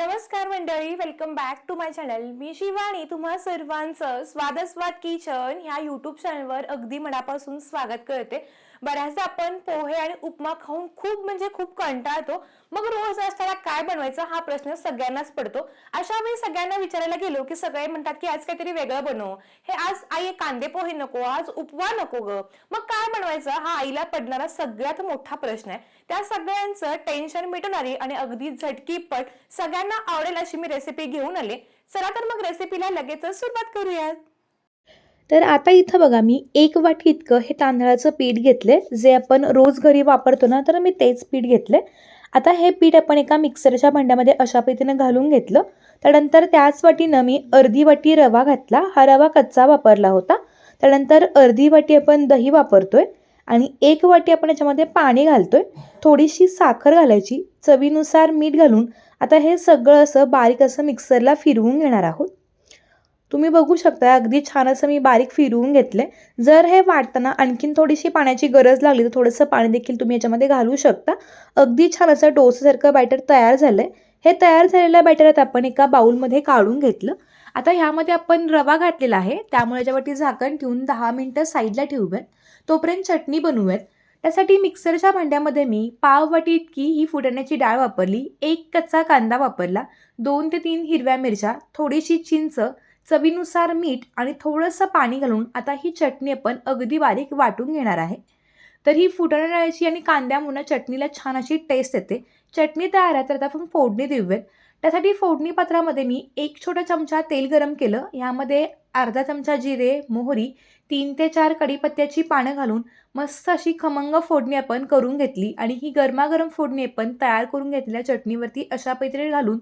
नमस्कार मंडळी welcome back to my channel मी शिवानी तुम्हा सर्वांचं स्वादस्वाद किचन ह्या यूट्यूब चॅनलवर अगदी मनापासून स्वागत करते. बऱ्याचदा आपण पोहे आणि उपमा खाऊन खूप म्हणजे खूप कंटाळतो. मग रोज असताना काय बनवायचं हा प्रश्न सगळ्यांनाच पडतो. अशा वेळी सगळ्यांना विचारायला गेलो की सगळे म्हणतात की आज काहीतरी वेगळं बनव. हे आज आई कांदे पोहे नको आज उपमा नको ग. मग काय बनवायचं हा आईला पडणारा सगळ्यात मोठा प्रश्न आहे. त्या सगळ्यांचं टेन्शन मिटवणारी आणि अगदी झटकीपट सगळ्यांना आवडेल अशी मी रेसिपी घेऊन आले. चला तर मग रेसिपीला लगेचच सुरुवात करूयात. तर आता इथं बघा मी एक वाटी इतकं हे तांदळाचं पीठ घेतले जे आपण रोज घरी वापरतो ना तर मी तेच पीठ घेतले आता हे पीठ आपण एका मिक्सरच्या भांड्यामध्ये अशा पद्धतीनं घालून घेतलं. त्यानंतर त्याच वाटीनं मी अर्धी वाटी रवा घातला. हा रवा कच्चा वापरला होता. त्यानंतर अर्धी वाटी आपण दही वापरतोय आणि एक वाटी आपण याच्यामध्ये पाणी घालतोय. थोडीशी साखर घालायची. चवीनुसार मीठ घालून. आता हे सगळं असं बारीक असं मिक्सरला फिरवून घेणार आहोत. तुम्ही बघू शकता अगदी छान असं मी बारीक फिरवून घेतले जर हे वाटताना आणखीन थोडीशी पाण्याची गरज लागली तर थोडंसं पाणी देखील तुम्ही याच्यामध्ये घालू शकता. अगदी छान असं डोसेसारखं बॅटर तयार झालं आहे हे तयार झालेलं बॅटर आता आपण एका बाऊलमध्ये काढून घेतलं. आता ह्यामध्ये आपण रवा घातलेला आहे. त्यामुळे याच्यावरती झाकण ठेवून दहा मिनटं साईडला ठेवूयात. तोपर्यंत चटणी बनवूयात. त्यासाठी मिक्सरच्या भांड्यामध्ये मी पाव वाटी इतकी ही फुटण्याची डाळ वापरली. एक कच्चा कांदा वापरला. दोन ते तीन हिरव्या मिरच्या थोडीशी चिंच चवीनुसार मीठ आणि थोडंसं पाणी घालून आता ही चटणी आपण अगदी बारीक वाटून घेणार आहे. तर ही फुटाणा आणि कांद्यामुळं चटणीला छान अशी टेस्ट येते. चटणी तयार आहे तर आता आपण फोडणी देऊयात त्यासाठी फोडणी पात्रामध्ये मी एक छोटा चमचा तेल गरम केलं. यामध्ये अर्धा चमचा जिरे मोहरी तीन ते चार कढीपत्त्याची पानं घालून मस्त अशी खमंग फोडणी आपण करून घेतली. आणि ही गरमागरम फोडणी आपण तयार करून घेतलेल्या चटणीवरती अशा पद्धतीने घालून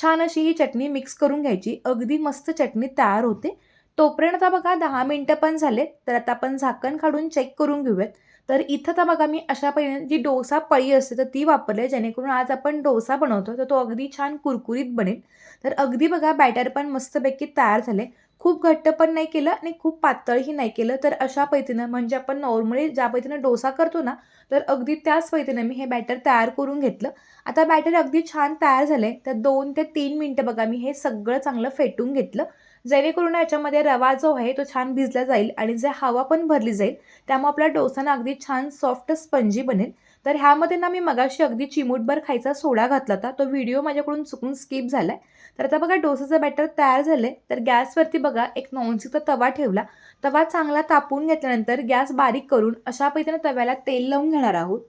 छान अशी ही चटणी मिक्स करून घ्यायची. अगदी मस्त चटणी तयार होते. तोपर्यंत आता बघा दहा मिनटं पण झाले तर आता आपण झाकण काढून चेक करून घेऊयात. तर इथं तर बघा मी अशा पद्धतीने जी डोसा पळी असते तर ती वापरली जेणेकरून आज आपण डोसा बनवतो तर तो अगदी छान कुरकुरीत बनेल. तर अगदी बघा बॅटर पण मस्तपैकी तयार झाले. खूप घट्ट पण नाही केलं आणि खूप पातळही नाही केलं. तर अशा पद्धतीनं म्हणजे आपण नॉर्मली ज्या पद्धतीनं डोसा करतो ना तर अगदी त्याच पद्धतीनं मी हे बॅटर तयार करून घेतलं. आता बॅटर अगदी छान तयार झाले तर दोन ते तीन मिनटं बघा मी हे सगळं चांगलं फेटून घेतलं. जेणेकरून याच्यामध्ये रवा जो आहे तो छान भिजला जाईल आणि जे हवा पण भरली जाईल त्यामुळे आपला डोसा ना अगदी छान सॉफ्ट स्पंजी बनेल. तर ह्यामध्ये ना मी मगाशी अगदी चिमूटभर खायचा सोडा घातला होता तो व्हिडिओ माझ्याकडून चुकून स्किप झाला आहे तर आता बघा डोसाचं बॅटर तयार झालं आहे तर गॅसवरती बघा एक नॉनस्टिकचा तवा ठेवला. तवा चांगला तापून घेतल्यानंतर गॅस बारीक करून अशा पद्धतीने तव्याला तेल लावून घेणार आहोत.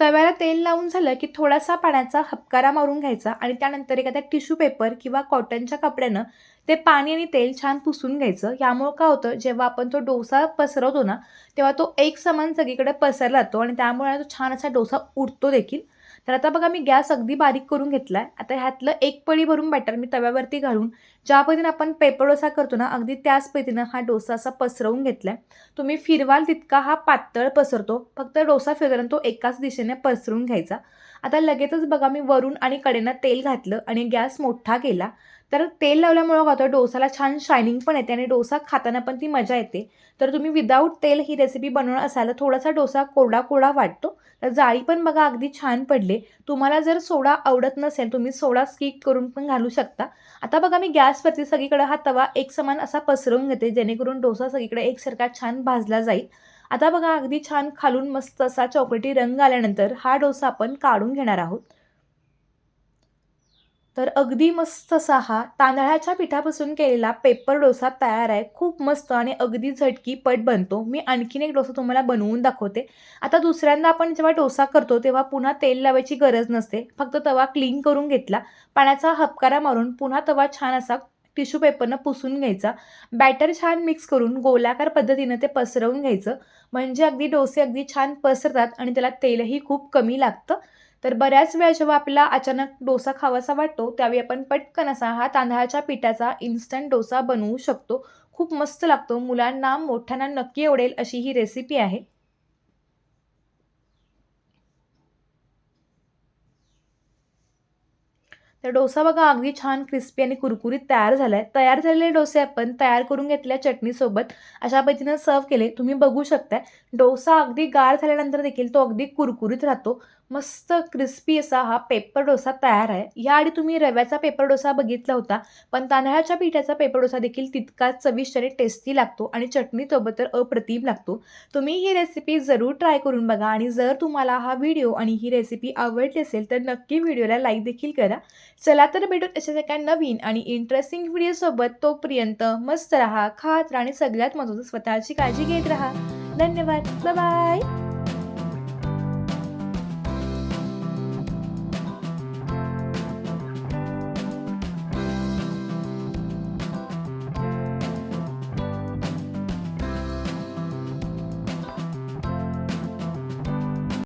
तव्याला तेल लावून झालं की थोडासा पाण्याचा हपकारा मारून घ्यायचा आणि त्यानंतर एखाद्या टिश्यू पेपर किंवा कॉटनच्या कपड्यानं ते पाणी आणि तेल छान पुसून घ्यायचं. यामुळं काय होतं जेव्हा आपण तो डोसा पसरवतो ना तेव्हा तो एक समान सगळीकडे पसरला जातो आणि त्यामुळे तो छान असा डोसा उडतो देखील. तर आता बघा मी गॅस अगदी बारीक करून घेतला आहे आता ह्यातलं एक पळी भरून बॅटर मी तव्यावरती घालून ज्या पद्धतीनं आपण पेपर डोसा करतो ना अगदी त्याच पद्धतीनं हा डोसा असा पसरवून घेतला आहे तुम्ही फिरवाल तितका हा पातळ पसरतो. फक्त डोसा फिरल्यानं तो एकाच दिशेने पसरून घ्यायचा. आता लगेचच बघा मी वरून आणि कडेनं तेल घातलं आणि गॅस मोठा केला. तर तेल लावल्यामुळं होतं डोसाला छान शायनिंग पण येते आणि डोसा खाताना पण ती मजा येते. तर तुम्ही विदाऊट तेल ही रेसिपी बनवणार असाल तर थोडासा डोसा कोरडा कोरडा वाटतो. तर जाळी पण बघा अगदी छान पडले. तुम्हाला जर सोडा आवडत नसेल तुम्ही सोडा स्किप करून पण घालू शकता. आता बघा मी गॅसवरती सगळीकडे हा तवा एक समान असा पसरवून घेते जेणेकरून डोसा सगळीकडे एकसारखा छान भाजला जाईल. आता बघा अगदी छान खालून मस्त असा चॉकलेटी रंग आल्यानंतर हा डोसा आपण काढून घेणार आहोत. तर अगदी मस्त असा हा तांदळाच्या पिठापासून केलेला पेपर डोसा तयार आहे. खूप मस्त आणि अगदी झटकी पट बनतो. मी आणखीन एक डोसा तुम्हाला बनवून दाखवते. आता दुसऱ्यांदा आपण जेव्हा डोसा करतो तेव्हा पुन्हा तेल लावायची गरज नसते. फक्त तवा क्लीन करून घेतला. पाण्याचा हपकारा मारून पुन्हा तवा छान असा टिश्यू पेपरनं पुसून घ्यायचा. बॅटर छान मिक्स करून गोलाकार पद्धतीनं ते पसरवून घ्यायचं. म्हणजे अगदी डोसे अगदी छान पसरतात आणि त्याला तेलही खूप कमी लागतं. तर बऱ्याच वेळा जेव्हा आपल्याला अचानक डोसा खावासा वाटतो त्यावेळी आपण पटकन असा हा तांदळाच्या पिठाचा इन्स्टंट डोसा बनवू शकतो. खूप मस्त लागतो. मुलांना मोठ्यांना नक्की आवडेल अशी ही रेसिपी आहे. तर डोसा बघा अगदी छान क्रिस्पी आणि कुरकुरीत तयार झाला आहे तयार झालेले डोसे आपण तयार करून घेतल्या चटणीसोबत अशा पद्धतीनं सर्व केले. तुम्ही बघू शकताय डोसा अगदी गार झाल्यानंतर देखील तो अगदी कुरकुरीत राहतो. मस्त क्रिस्पी असा हा पेपर डोसा तयार आहे. याआधी तुम्ही रव्याचा पेपर डोसा बघितला होता पण तांदळाच्या पिठाचा पेपर डोसा देखील तितकाच चविष्ट आणि टेस्टी लागतो आणि चटणीसोबत तर अप्रतिम लागतो. तुम्ही ही रेसिपी जरूर ट्राय करून बघा आणि जर तुम्हाला हा व्हिडिओ आणि ही रेसिपी आवडली असेल तर नक्की व्हिडिओला लाईक देखील करा. चला तर भेटून अशाच एका नवीन आणि इंटरेस्टिंग व्हिडिओसोबत तोपर्यंत मस्त राहा खात राहा आणि सगळ्यात महत्त्वाचं स्वतःची काळजी घेत राहा. धन्यवाद. बाय